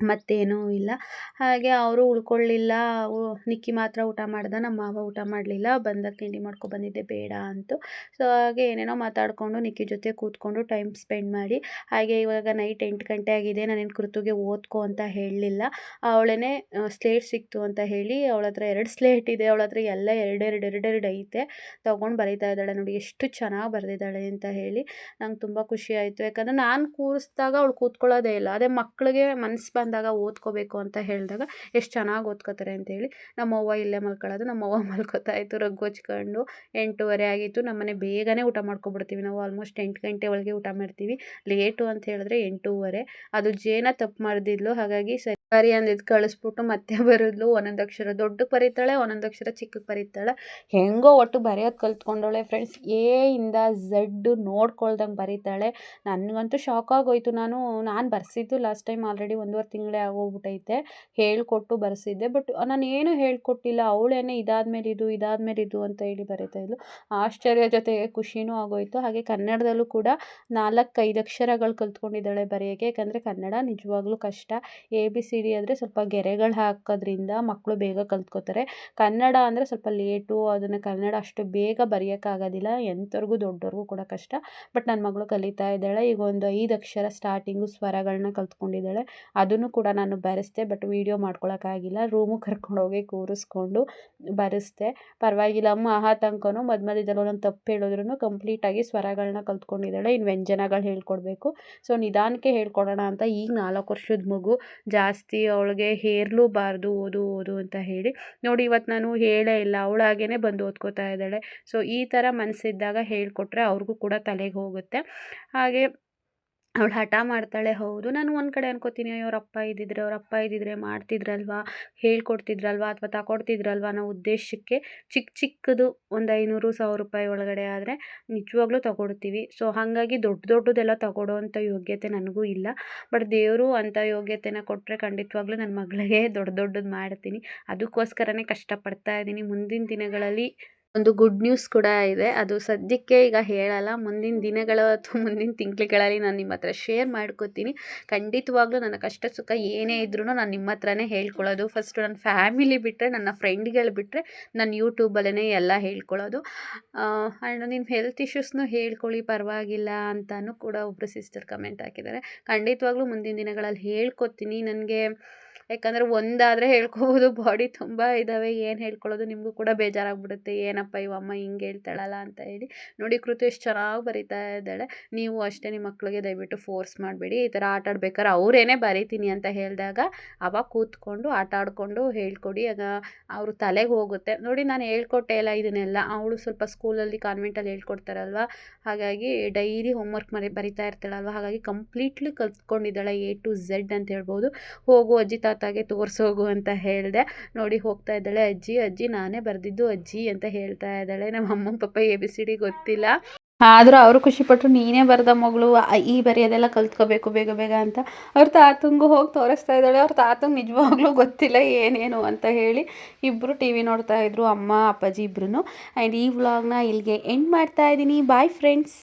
A: ಮತ್ತೇನೂ ಇಲ್ಲ. ಹಾಗೆ ಅವರು ಉಳ್ಕೊಳ್ಳಿಲ್ಲ ನಿಕ್ಕಿ ಮಾತ್ರ ಊಟ ಮಾಡ್ದೆ, ನಮ್ಮ ಮಾವ ಊಟ ಮಾಡಲಿಲ್ಲ ಬಂದಾಗ ತಿಂಡಿ ಮಾಡ್ಕೊ ಬಂದಿದ್ದೆ, ಬೇಡ ಅಂತ. ಸೊ ಹಾಗೆ ಏನೇನೋ ಮಾತಾಡಿಕೊಂಡು ನಿಕ್ಕಿ ಜೊತೆ ಕೂತ್ಕೊಂಡು ಟೈಮ್ ಸ್ಪೆಂಡ್ ಮಾಡಿ, ಹಾಗೆ ಇವಾಗ ನೈಟ್ ಎಂಟು ಗಂಟೆ ಆಗಿದೆ, ನಾನೇನು ಕೃತುಗೆ ಓದ್ಕೊ ಅಂತ ಹೇಳಲಿಲ್ಲ. ಅವಳೇ ಸ್ಲೇಟ್ ಸಿಕ್ತು ಅಂತ ಹೇಳಿ ಅವಳ ಹತ್ರ ಎರಡು ಸ್ಲೇಟ್ ಇದೆ ಅವಳ ಹತ್ರ ಎಲ್ಲ ಎರಡೆರಡು ಎರಡೆರಡು ಐತೆ. ತೊಗೊಂಡು ಬರೀತಾ ಇದ್ದಾಳೆ ನೋಡಿ, ಎಷ್ಟು ಚೆನ್ನಾಗಿ ಬರೆದಿದ್ದಾಳೆ ಅಂತ ಹೇಳಿ ನಂಗೆ ತುಂಬ ಖುಷಿ ಆಯಿತು. ಯಾಕಂದರೆ ನಾನು ಕೂರಿಸ್ದಾಗ ಅವಳು ಕೂತ್ಕೊಳ್ಳೋದೇ ಇಲ್ಲ, ಅದೇ ಮಕ್ಕಳಿಗೆ ಮನಸ್ಸು ಬಂದಾಗ ಓದ್ಕೋಬೇಕು ಅಂತ ಹೇಳಿದಾಗ ಎಷ್ಟು ಚೆನ್ನಾಗಿ ಓದ್ಕೋತಾರೆ ಅಂತೇಳಿ ನಮ್ಮವ್ವ ಇಲ್ಲೇ ಮಲ್ಕೊಳ್ಳೋದು ನಮ್ಮವ್ವ ಮಲ್ಕೋತಾ ಇತ್ತು ರಗ್ಗು ಹಚ್ಕೊಂಡು ಎಂಟೂವರೆ ಆಗಿತ್ತು. ನಮ್ಮನೆ ಬೇಗನೆ ಊಟ ಮಾಡ್ಕೊಬಿಡ್ತೀವಿ. ನಾವು ಆಲ್ಮೋಸ್ಟ್ ಎಂಟು ಗಂಟೆ ಒಳಗೆ ಊಟ ಮಾಡ್ತೀವಿ. ಲೇಟು ಅಂತ ಹೇಳಿದ್ರೆ ಎಂಟೂವರೆ. ಅದು ಜೇನ ತಪ್ಪು ಮಾಡಿದ್ಲು ಹಾಗಾಗಿ ಸರಿ ಸರಿ ಅಂದಿದ್ದು ಕಳಿಸ್ಬಿಟ್ಟು ಮತ್ತೆ ಬರೋದ್ಲು. ಒಂದೊಂದು ಅಕ್ಷರ ದೊಡ್ಡಕ್ಕೆ ಬರೀತಾಳೆ, ಒಂದೊಂದು ಅಕ್ಷರ ಚಿಕ್ಕಕ್ಕೆ ಬರೀತಾಳೆ. ಹೆಂಗೋ ಒಟ್ಟು ಬರೆಯೋದು ಕಲ್ತ್ಕೊಂಡವಳೆ ಫ್ರೆಂಡ್ಸ್ ಎ ಇಂದ ಝಡ್ ನೋಡ್ಕೊಳ್ದಂಗೆ ಬರೀತಾಳೆ. ನನಗಂತೂ ಶಾಕ್ ಆಗೋಯ್ತು. ನಾನು ನಾನು ಬರ್ಸಿದ್ದು ಲಾಸ್ಟ್ ಟೈಮ್ ಆಲ್ರೆಡಿ ಒಂದೂವರೆ ತಿಂಗಳೇ ಆಗೋಗ್ಬಿಟ್ಟೈತೆ ಹೇಳ್ಕೊಟ್ಟು ಬರೆಸಿದ್ದೆ. ಬಟ್ ನಾನು ಏನು ಹೇಳ್ಕೊಟ್ಟಿಲ್ಲ. ಅವಳೇನೆ ಇದಾದ್ಮೇಲೆ ಇದು ಇದಾದ್ಮೇಲೆ ಇದು ಅಂತ ಹೇಳಿ ಬರೀತಾ ಇದ್ಲು. ಆಶ್ಚರ್ಯ ಜೊತೆಗೆ ಖುಷಿನೂ ಆಗೋಯ್ತು. ಹಾಗೆ ಕನ್ನಡದಲ್ಲೂ ಕೂಡ ನಾಲ್ಕೈದು ಅಕ್ಷರಗಳು ಕಲ್ತ್ಕೊಂಡಿದ್ದಾಳೆ ಬರೆಯೋಕ್ಕೆ. ಯಾಕಂದರೆ ಕನ್ನಡ ನಿಜವಾಗ್ಲೂ ಕಷ್ಟ. ಎ, ಬಿ, ಸಿ, ಡಿ ಅಂದರೆ ಸ್ವಲ್ಪ ಗೆರೆಗಳು ಹಾಕೋದ್ರಿಂದ ಮಕ್ಕಳು ಬೇಗ ಕಲ್ತ್ಕೋತಾರೆ. ಕನ್ನಡ ಅಂದರೆ ಸ್ವಲ್ಪ ಲೇಟು. ಅದನ್ನು ಕನ್ನಡ ಅಷ್ಟು ಬೇಗ ಬರೆಯೋಕ್ಕಾಗೋದಿಲ್ಲ. ಎಂಥವ್ರಿಗೂ ದೊಡ್ಡವ್ರಿಗೂ ಕೂಡ ಕಷ್ಟ. ಬಟ್ ನನ್ನ ಮಗಳು ಕಲಿತಾ ಇದ್ದಾಳೆ. ಈಗ ಒಂದು ಐದು ಅಕ್ಷರ ಸ್ಟಾರ್ಟಿಂಗು ಸ್ವರಗಳನ್ನ ಕಲ್ತ್ಕೊಂಡಿದ್ದಾಳೆ. ಅದನ್ನು ಕೂಡ ನಾನು ಬರೆಸ್ದೆ, ಬಟ್ ವೀಡಿಯೋ ಮಾಡ್ಕೊಳಕ್ಕಾಗಿಲ್ಲ. ರೂಮು ಕರ್ಕೊಂಡೋಗಿ ಕೂರಿಸ್ಕೊಂಡು ಬರೆಸ್ದೆ. ಪರವಾಗಿಲ್ಲ, ಅಮ್ಮ ಆಹಾ ತನಕನೂ ಮಧ್ಯ ಮಧ್ಯದಲ್ಲಿ ಒಂದೊಂದು ತಪ್ಪು ಹೇಳಿದ್ರು ಕಂಪ್ಲೀಟಾಗಿ ಸ್ವರಗಳನ್ನ ಕಲ್ತ್ಕೊಂಡಿದ್ದಾಳೆ. ಇನ್ನು ವ್ಯಂಜನಗಳು ಹೇಳ್ಕೊಡ್ಬೇಕು. ಸೊ, ನಿಧಾನಕ್ಕೆ ಹೇಳ್ಕೊಡೋಣ ಅಂತ ಈಗ ನಾಲ್ಕು ವರ್ಷದ ಮಗು ಜಾಸ್ತಿ ಅವಳಿಗೆ ಹೇರ್ಲೂಬಾರ್ದು ಓದು ಓದು ಅಂತ ಹೇಳಿ. ನೋಡಿ ಇವತ್ತು ನಾನು ಹೇಳೇ ಇಲ್ಲ. ಅವಳಾಗೇ ಬಂದು ಓದ್ಕೋತಾ ಇದ್ದಾಳೆ. ಸೊ, ಈ ಥರ ಮನಸ್ಸಿದ್ದಾಗ ಹೇಳಿಕೊಟ್ರೆ ಅವ್ರಿಗೂ ಕೂಡ ತಲೆಗೆ ಹೋಗುತ್ತೆ. ಹಾಗೆ ಅವಳು ಹಠ ಮಾಡ್ತಾಳೆ, ಹೌದು, ನಾನು ಒಂದು ಕಡೆ ಅನ್ಕೋತೀನಿ, ಅಯ್ಯೋ, ಅವ್ರ ಅಪ್ಪ ಇದ್ದಿದ್ರೆ, ಅವ್ರ ಅಪ್ಪ ಇದ್ದಿದ್ರೆ ಮಾಡ್ತಿದ್ರಲ್ವಾ? ಹೇಳ್ಕೊಡ್ತಿದ್ರಲ್ವಾ ಅಥವಾ ತಗೊಡ್ತಿದ್ರಲ್ವಾ ಅನ್ನೋ ಉದ್ದೇಶಕ್ಕೆ ಚಿಕ್ಕ ಚಿಕ್ಕದು ಒಂದು ಐನೂರು ಸಾವಿರ ರೂಪಾಯಿ ಒಳಗಡೆ ಆದರೆ ನಿಜವಾಗ್ಲೂ ತಗೊಡ್ತೀವಿ. ಸೊ, ಹಾಗಾಗಿ ದೊಡ್ಡ ದೊಡ್ಡದೆಲ್ಲ ತಗೊಳ್ಳೋ ಅಂಥ ಯೋಗ್ಯತೆ ನನಗೂ ಇಲ್ಲ. ಬಟ್ ದೇವರು ಅಂಥ ಯೋಗ್ಯತೆನ ಕೊಟ್ಟರೆ ಖಂಡಿತವಾಗ್ಲೂ ನನ್ನ ಮಗಳಿಗೆ ದೊಡ್ಡ ದೊಡ್ಡದು ಮಾಡ್ತೀನಿ. ಅದಕ್ಕೋಸ್ಕರನೇ ಕಷ್ಟಪಡ್ತಾ ಇದ್ದೀನಿ ಮುಂದಿನ ದಿನಗಳಲ್ಲಿ ಒಂದು ಗುಡ್ ನ್ಯೂಸ್ ಕೂಡ ಇದೆ. ಅದು ಸದ್ಯಕ್ಕೆ ಈಗ ಹೇಳಲ್ಲ. ಮುಂದಿನ ದಿನಗಳ ಅಥವಾ ಮುಂದಿನ ತಿಂಗಳುಗಳಲ್ಲಿ ನಾನು ನಿಮ್ಮ ಹತ್ರ ಶೇರ್ ಮಾಡ್ಕೋತೀನಿ. ಖಂಡಿತವಾಗ್ಲೂ ನನ್ನ ಕಷ್ಟ ಸುಖ ಏನೇ ಇದ್ರೂ ನಾನು ನಿಮ್ಮ ಹತ್ರನೇ ಹೇಳ್ಕೊಳ್ಳೋದು. ಫಸ್ಟು ನನ್ನ ಫ್ಯಾಮಿಲಿ ಬಿಟ್ಟರೆ ನನ್ನ ಫ್ರೆಂಡ್ಗಳು ಬಿಟ್ಟರೆ ನಾನು ಯೂಟ್ಯೂಬಲ್ಲೇ ಎಲ್ಲ ಹೇಳ್ಕೊಳ್ಳೋದು. ಆ್ಯಂಡ್ ನಿಮ್ಮ ಹೆಲ್ತ್ ಇಶ್ಯೂಸ್ನೂ ಹೇಳ್ಕೊಳ್ಳಿ, ಪರವಾಗಿಲ್ಲ ಅಂತಲೂ ಕೂಡ ಒಬ್ಬರು ಸಿಸ್ಟರ್ ಕಮೆಂಟ್ ಹಾಕಿದ್ದಾರೆ. ಖಂಡಿತವಾಗ್ಲೂ ಮುಂದಿನ ದಿನಗಳಲ್ಲಿ ಹೇಳ್ಕೊತೀನಿ. ನನಗೆ ಯಾಕಂದರೆ ಒಂದಾದರೆ ಹೇಳ್ಕೊಬೋದು ಬಾಡಿ ತುಂಬ ಇದ್ದಾವೆ ಏನು ಹೇಳ್ಕೊಳ್ಳೋದು ನಿಮಗೂ ಕೂಡ ಬೇಜಾರಾಗ್ಬಿಡುತ್ತೆ, ಏನಪ್ಪ ಇವಮ್ಮ ಹಿಂಗೆ ಹೇಳ್ತಾಳಲ್ಲ ಅಂತ ಹೇಳಿ. ನೋಡಿ ಕೃತು ಎಷ್ಟು ಚೆನ್ನಾಗಿ ಬರಿತಾ ಇದ್ದಾಳೆ. ನೀವು ಅಷ್ಟೇ ನಿಮ್ಮ ಮಕ್ಕಳಿಗೆ ದಯವಿಟ್ಟು ಫೋರ್ಸ್ ಮಾಡಬೇಡಿ, ಈ ಥರ ಆಟ ಆಡ್ಬೇಕಾದ್ರೆ ಅವರೇನೇ ಬರೀತೀನಿ ಅಂತ ಹೇಳಿದಾಗ ಅವಾಗ ಕೂತ್ಕೊಂಡು ಆಟ ಆಡಿಕೊಂಡು ಹೇಳ್ಕೊಡಿ, ಆಗ ಅವರು ತಲೆಗೆ ಹೋಗುತ್ತೆ. ನೋಡಿ ನಾನು ಹೇಳ್ಕೊಟ್ಟೆ ಇಲ್ಲ ಇದನ್ನೆಲ್ಲ, ಅವಳು ಸ್ವಲ್ಪ ಸ್ಕೂಲಲ್ಲಿ ಕಾನ್ವೆಂಟಲ್ಲಿ ಹೇಳ್ಕೊಡ್ತಾರಲ್ವ? ಹಾಗಾಗಿ ಡೈಲಿ ಹೋಮ್ವರ್ಕ್ ಮರಿ ಬರಿತಾ ಇರ್ತಾಳಲ್ವ? ಹಾಗಾಗಿ ಕಂಪ್ಲೀಟ್ಲಿ ಕಲ್ತ್ಕೊಂಡಿದ್ದಾಳೆ ಎ ಟು ಝೆಡ್ ಅಂತ ಹೇಳ್ಬೋದು. ಹೋಗು ಅಜ್ಜಿ ತಾತಾಗೆ ತೋರಿಸೋಗು ಅಂತ ಹೇಳಿದೆ. ನೋಡಿ ಹೋಗ್ತಾ ಇದ್ದಾಳೆ, ಅಜ್ಜಿ ಅಜ್ಜಿ, ನಾನೇ ಬರೆದಿದ್ದು ಅಜ್ಜಿ ಅಂತ ಹೇಳ್ತಾ ಇದ್ದಾಳೆ. ನಮ್ಮ ಅಮ್ಮ ಪಪ್ಪ ಎ, ಬಿ, ಸಿ, ಡಿ ಗೊತ್ತಿಲ್ಲ. ಆದರೂ ಅವರು ಖುಷಿಪಟ್ಟರು ನೀನೇ ಬರೆದ ಮಗಳು ಈ ಬರೆಯೋದೆಲ್ಲ ಕಲ್ತ್ಕೋಬೇಕು, ಬೇಗ ಬೇಗ ಅಂತ. ಅವ್ರ ತಾತಂಗೂ ಹೋಗಿ ತೋರಿಸ್ತಾ ಇದ್ದಾಳೆ. ಅವ್ರ ತಾತಂಗೆ ನಿಜವಾಗ್ಲೂ ಗೊತ್ತಿಲ್ಲ ಏನೇನು ಅಂತ ಹೇಳಿ ಇಬ್ಬರು ಟಿ ವಿ ನೋಡ್ತಾ ಇದ್ರು, ಅಮ್ಮ, ಅಪ್ಪಾಜಿ ಇಬ್ರು ಆ್ಯಂಡ್ ಈ ವ್ಲಾಗ್ನ ಇಲ್ಲಿಗೆ ಎಂಡ್ ಮಾಡ್ತಾ ಇದ್ದೀನಿ. Bye friends